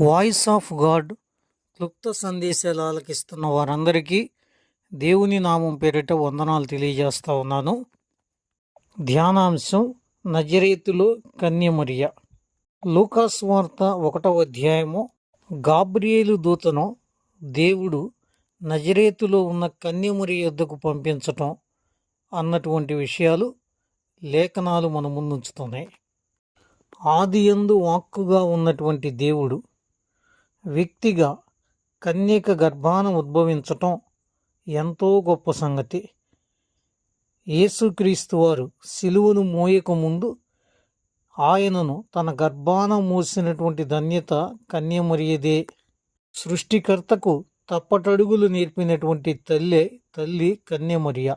Voice of God క్లుప్త సందేశాలు ఆలకిస్తున్న వారందరికీ దేవుని నామం పేరిట వందనాలు తెలియజేస్తూ ఉన్నాను. ధ్యానాంశం నజరేతులో కన్యమరియ. లూకాస్ వార్త ఒకటవ అధ్యాయము. గాబ్రియేలు దూతను దేవుడు నజరేతులో ఉన్న కన్యమరి యొద్దకు పంపించటం అన్నటువంటి విషయాలు లేఖనాలు మన ముందుంచుతున్నాయి. ఆది ఎందు వాక్కుగా ఉన్నటువంటి దేవుడు వ్యక్తిగా కన్యక గర్భాన ఉద్భవించటం ఎంతో గొప్ప సంగతి. యేసుక్రీస్తు వారు సిలువను మోయక ముందు ఆయనను తన గర్భాన మూసినటువంటి ధన్యత కన్యమరియదే. సృష్టికర్తకు తప్పటడుగులు నేర్పినటువంటి తల్లే తల్లి కన్యమరియ.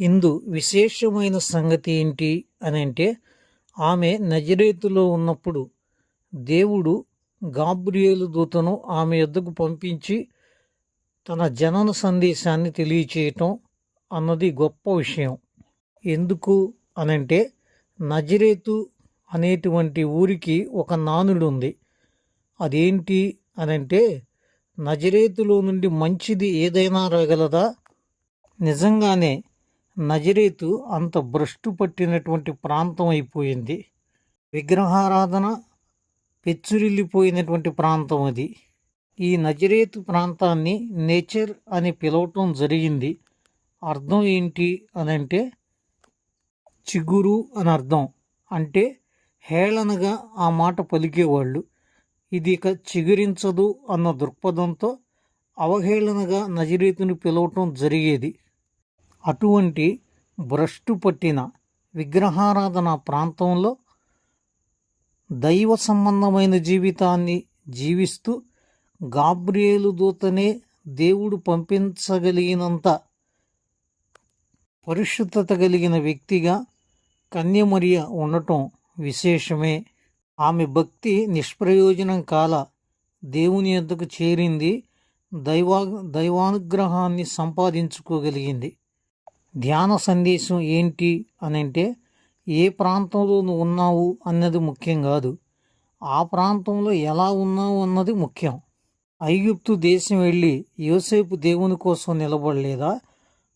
ఇందు విశేషమైన సంగతి ఏంటి అని అంటే ఆమె నజరేతులో ఉన్నప్పుడు దేవుడు గాబ్రియేలు దూతను ఆమె యొద్దకు పంపించి తన జనన సందేశాన్ని తెలియచేయటం అన్నది గొప్ప విషయం. ఎందుకు అనంటే నజరేతు అనేటువంటి ఊరికి ఒక నానుడు ఉంది అదేంటి అనంటే నజరేతులో నుండి మంచిది ఏదైనా రాగలదా? నిజంగానే నజరేతు అంత భ్రష్టు పట్టినటువంటి ప్రాంతం అయిపోయింది. విగ్రహారాధన పెచ్చురిల్లిపోయినటువంటి ప్రాంతం అది. ఈ నజరేతు ప్రాంతాన్ని నేచర్ అని పిలవటం జరిగింది. అర్థం ఏంటి అని అంటే చిగురు అని అర్థం. అంటే హేళనగా ఆ మాట పలికేవాళ్ళు. ఇది ఇక చిగురించదు అన్న దృక్పథంతో అవహేళనగా నజరేతుని పిలవటం జరిగేది. అటువంటి భ్రష్టు పట్టిన విగ్రహారాధన ప్రాంతంలో దైవ సంబంధమైన జీవితాన్ని జీవిస్తూ గాబ్రియేలు దూతనే దేవుడు పంపించగలిగినంత పరిశుద్ధత కలిగిన వ్యక్తిగా కన్యమరియ ఉండటం విశేషమే. ఆమె భక్తి నిష్ప్రయోజనం కాల దేవుని ఎద్దకు చేరింది దైవా దైవానుగ్రహాన్ని సంపాదించుకోగలిగింది. ధ్యాన సందేశం ఏంటి అని అంటే ఏ ప్రాంతంలో నువ్వు ఉన్నావు అన్నది ముఖ్యం కాదు. ఆ ప్రాంతంలో ఎలా ఉన్నావు అన్నది ముఖ్యం. ఐగుప్తు దేశం వెళ్ళి యోసేపు దేవుని కోసం నిలబడలేదా?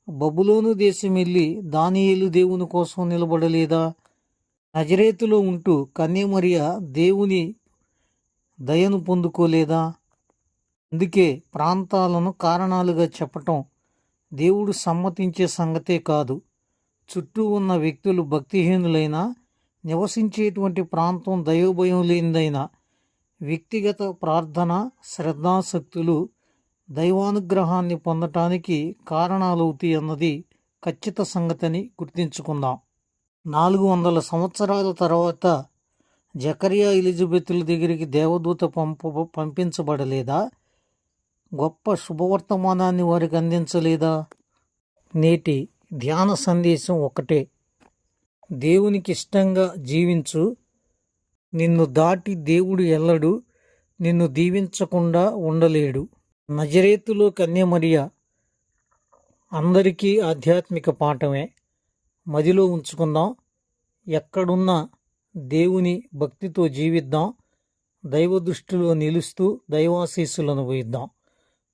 బబులోను దేశం వెళ్ళి దానియేలు దేవుని కోసం నిలబడలేదా? నజరేతులో ఉంటూ కన్యమరియ దేవుని దయను పొందుకోలేదా? అందుకే ప్రాంతాలను కారణాలుగా చెప్పటం దేవుడు సమ్మతించే సంగతే కాదు. చుట్టూ ఉన్న వ్యక్తులు భక్తిహీనులైనా నివసించేటువంటి ప్రాంతం దైవభయం లేనిదైనా వ్యక్తిగత ప్రార్థన శ్రద్ధాశక్తులు దైవానుగ్రహాన్ని పొందటానికి కారణాలవుతాయి అన్నది ఖచ్చిత సంగతిని గుర్తించుకుందాం. నాలుగు వందల సంవత్సరాల తర్వాత జకరియా ఎలిజబెత్ల దగ్గరికి దేవదూత పంప పంపించబడలేదా? గొప్ప శుభవర్తమానాన్ని వారికి అందించలేదా? నేటి ధ్యాన సందేశం ఒకటే. దేవునికి ఇష్టంగా జీవించు. నిన్ను దాటి దేవుడు ఎల్లడు. నిన్ను దీవించకుండా ఉండలేడు. నజరేతులో కన్యమరియ. అందరికీ ఆధ్యాత్మిక పాఠమే. మదిలో ఉంచుకుందాం. ఎక్కడున్నా దేవుని భక్తితో జీవిద్దాం. దైవ దృష్టిలో నిలుస్తూ దైవాశీస్సులను వేయిద్దాం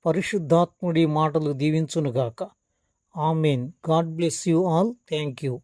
పరిశుద్ధాత్ముడి మాటలు దీవించునుగాక. Amen. God bless you all. Thank you.